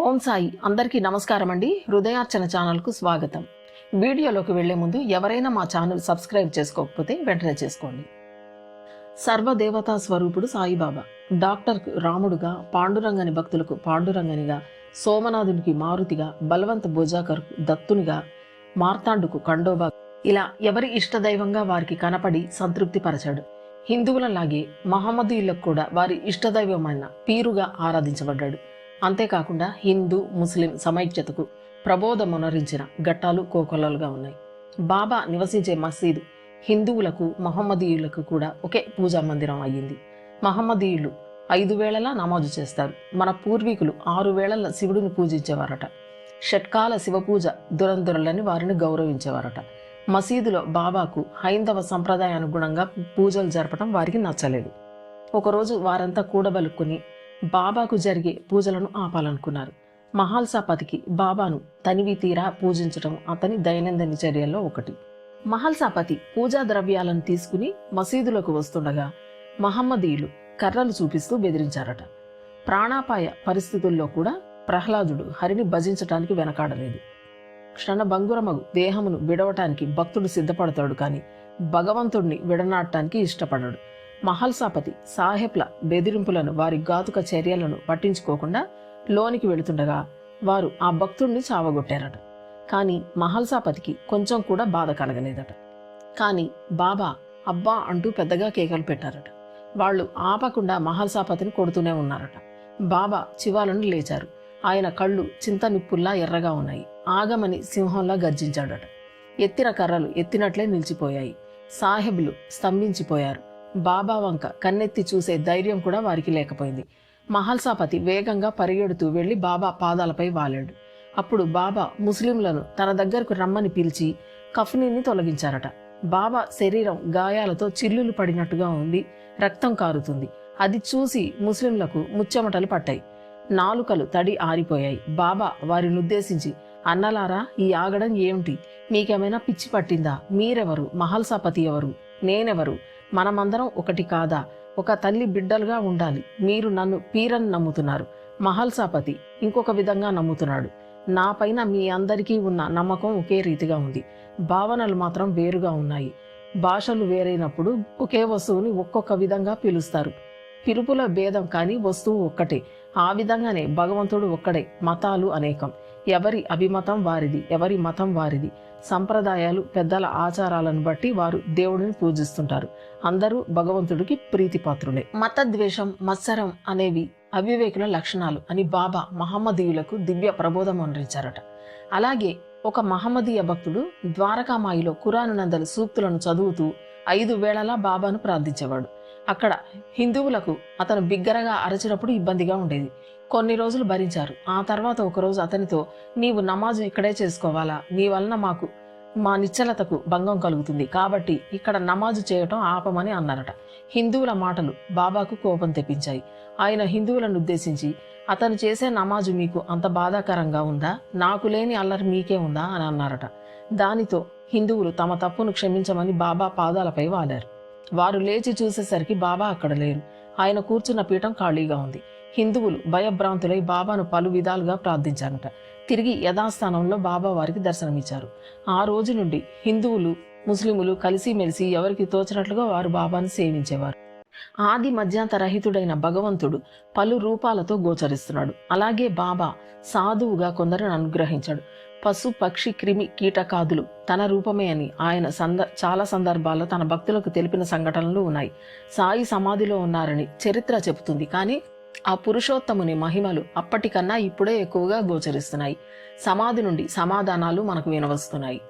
ఓం సాయి. అందరికీ నమస్కారం అండి. హృదయార్చన ఛానల్కు స్వాగతం. వీడియోలోకి వెళ్ళే ముందు ఎవరైనా మా ఛానల్ సబ్స్క్రైబ్ చేసుకోకపోతే వెంటనే చేసుకోండి. సర్వదేవతా స్వరూపుడు సాయిబాబా. డాక్టర్కు రాముడుగా పాండురంగని భక్తులకు పాండురంగనిగా సోమనాథునికి మారుతిగా బలవంత భోజాకర్కు దత్తునిగా మార్తాండుకు కండోబా ఇలా ఎవరి ఇష్టదైవంగా వారికి కనపడి సంతృప్తిపరచాడు. హిందువులలాగే మహమ్మదీయులకు కూడా వారి ఇష్టదైవమైన పీరుగా ఆరాధించబడ్డాడు. అంతేకాకుండా హిందూ ముస్లిం సమైక్యతకు ప్రబోధమునరించిన ఘట్టాలు కోకొల్లలుగా ఉన్నాయి. బాబా నివసించే మసీదు హిందువులకు మహమ్మదీయులకు కూడా ఒకే పూజా మందిరం అయ్యింది. మహమ్మదీయులు ఐదు వేళలా నమాజు చేస్తారు. మన పూర్వీకులు ఆరు వేళల శివుడిని పూజించేవారట. షట్కాల శివపూజ దురందురలని వారిని గౌరవించేవారట. మసీదులో బాబాకు హైందవ సంప్రదాయానుగుణంగా పూజలు జరపడం వారికి నచ్చలేదు. ఒకరోజు వారంతా కూడబలుక్కుని బాబాకు జరిగే పూజలను ఆపాలనుకున్నారు. మహాల్సాపతికి బాబాను తనివి తీరా పూజించడం అతని దైనందిన చర్యల్లో ఒకటి. మహల్సాపతి పూజా ద్రవ్యాలను తీసుకుని మసీదులకు వస్తుండగా మహమ్మదీయులు కర్రలు చూపిస్తూ బెదిరించారట. ప్రాణాపాయ పరిస్థితుల్లో కూడా ప్రహ్లాదుడు హరిని భజించటానికి వెనకాడలేదు. క్షణభంగురమగు దేహమును విడవటానికి భక్తుడు సిద్ధపడతాడు కానీ భగవంతుడిని విడనాడటానికి ఇష్టపడడు. మహల్సాపతి సాహెబ్ల బెదిరింపులను వారి ఘాతుక చర్యలను పట్టించుకోకుండా లోనికి వెళుతుండగా వారు ఆ భక్తుడిని చావగొట్టారట. కానీ మహల్సాపతికి కొంచెం కూడా బాధ కలగలేదట. కానీ బాబా అబ్బా అంటూ పెద్దగా కేకలు పెట్టారట. వాళ్ళు ఆపకుండా మహల్సాపతిని కొడుతూనే ఉన్నారట. బాబా చివాలను లేచారు. ఆయన కళ్ళు చింత నిప్పుల్లా ఎర్రగా ఉన్నాయి. ఆగమని సింహంలా గర్జించాడట. ఎత్తిన కర్రలు ఎత్తినట్లే నిలిచిపోయాయి. సాహెబ్లు స్తంభించిపోయారు. బాబా వంక కన్నెత్తి చూసే ధైర్యం కూడా వారికి లేకపోయింది. మహల్సాపతి వేగంగా పరిగెడుతూ వెళ్ళి బాబా పాదాలపై వాలాడు. అప్పుడు బాబా ముస్లింలను తన దగ్గరకు రమ్మని పిలిచి కఫ్నీని తొలగించారట. బాబా శరీరం గాయాలతో చిల్లులు పడినట్టుగా ఉంది రక్తం కారుతుంది. అది చూసి ముస్లింలకు ముచ్చెమటలు పట్టాయి. నాలుకలు తడి ఆరిపోయాయి. బాబా వారిని ఉద్దేశించి అన్నలారా ఈ ఆగడం ఏమిటి? మీకేమైనా పిచ్చి పట్టిందా? మీరెవరు? మహల్సాపతి ఎవరు? నేనెవరు? మనమందరం ఒకటి కాదా? ఒక తల్లి బిడ్డలుగా ఉండాలి. మీరు నన్ను పీరని నమ్ముతున్నారు. మహల్సాపతి ఇంకొక విధంగా నమ్ముతున్నాడు. నా పైన మీ అందరికీ ఉన్న నమ్మకం ఒకే రీతిగా ఉంది. భావనలు మాత్రం వేరుగా ఉన్నాయి. భాషలు వేరైనప్పుడు ఒకే వస్తువుని ఒక్కొక్క విధంగా పిలుస్తారు. పిలుపుల భేదం కానీ వస్తువు ఒక్కటే. ఆ విధంగానే భగవంతుడు ఒక్కడే మతాలు అనేకం. ఎవరి అభిమతం వారిది ఎవరి మతం వారిది. సంప్రదాయాలు పెద్దల ఆచారాలను బట్టి వారు దేవుడిని పూజిస్తుంటారు. అందరూ భగవంతుడికి ప్రీతిపాత్రులే. మత ద్వేషం మత్సరం అనేవి అవివేకుల లక్షణాలు అని బాబా మహమ్మదీయులకు దివ్య ప్రబోధం అందించారట. అలాగే ఒక మహమ్మదీయ భక్తుడు ద్వారకామాయిలో కురాను నందల సూక్తులను చదువుతూ ఐదు వేళలా బాబాను ప్రార్థించేవాడు. అక్కడ హిందువులకు అతను బిగ్గరగా అరచినప్పుడు ఇబ్బందిగా ఉండేది. కొన్ని రోజులు భరించారు. ఆ తర్వాత ఒకరోజు అతనితో నీవు నమాజు ఇక్కడే చేసుకోవాలా? నీ వలన మాకు మా నిశ్చలతకు భంగం కలుగుతుంది. కాబట్టి ఇక్కడ నమాజు చేయటం ఆపమని అన్నారట. హిందువుల మాటలు బాబాకు కోపం తెప్పించాయి. ఆయన హిందువులను ఉద్దేశించి అతను చేసే నమాజు మీకు అంత బాధాకరంగా ఉందా? నాకు లేని అల్లరి మీకే ఉందా? అని అన్నారట. దానితో హిందువులు తమ తప్పును క్షమించమని బాబా పాదాలపై వాలారు. వారు లేచి చూసేసరికి బాబా అక్కడ లేరు. ఆయన కూర్చున్న పీఠం ఖాళీగా ఉంది. హిందువులు భయభ్రాంతులై బాబాను పలు విధాలుగా ప్రార్థించారట. తిరిగి యథాస్థానంలో బాబా వారికి దర్శనమిచ్చారు. ఆ రోజు నుండి హిందువులు ముస్లిములు కలిసిమెలిసి ఎవరికి తోచినట్లుగా వారు బాబాను సేవించేవారు. ఆది మధ్యాంతరహితుడైన భగవంతుడు పలు రూపాలతో గోచరిస్తున్నాడు. అలాగే బాబా సాధువుగా కొందరిని అనుగ్రహించాడు. పశు పక్షి క్రిమి కీటకాదులు తన రూపమే అని ఆయన సంద చాలా సందర్భాల్లో తన భక్తులకు తెలిపిన సంఘటనలు ఉన్నాయి. సాయి సమాధిలో ఉన్నారని చరిత్ర చెబుతుంది. కానీ ఆ పురుషోత్తముని మహిమలు అప్పటికన్నా ఇప్పుడే ఎక్కువగా గోచరిస్తున్నాయి. సమాధి నుండి సమాధానాలు మనకు వినవస్తున్నాయి.